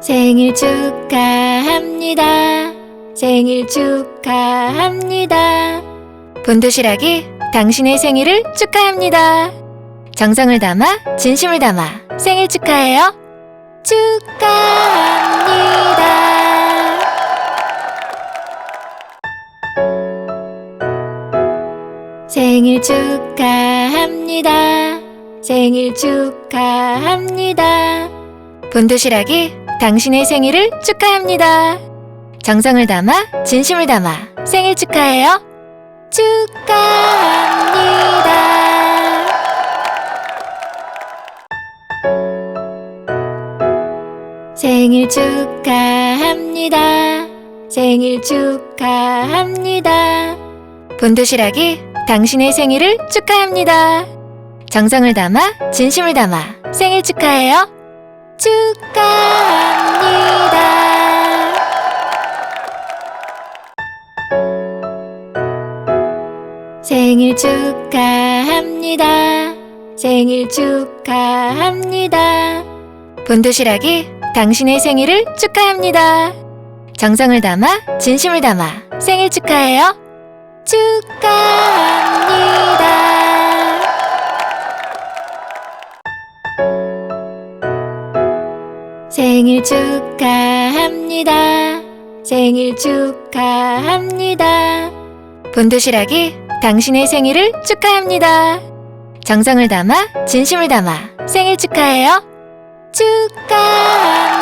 생일 축하합니다. 생일 축하합니다. 본도시락이 당신의 생일을 축하합니다. 정성을 담아 진심을 담아 생일 축하해요. 축하합니다. 생일 축하합니다. 생일 축하합니다. 본도시락이 당신의 생일을 축하합니다. 정성을 담아 진심을 담아 생일 축하해요. 축하합니다. 생일 축하합니다. 생일 축하합니다. 본도시락이 당신의 생일을 축하합니다. 정성을 담아 진심을 담아 생일 축하해요. 축하합니다. 생일 축하합니다. 생일 축하합니다. 본도시락이 당신의 생일을 축하합니다. 정성을 담아 진심을 담아 생일 축하해요. 축하 생일 축하합니다. 생일 축하합니다. 본도시락이 당신의 생일을 축하합니다. 정성을 담아 진심을 담아 생일 축하해요. 축하합니다.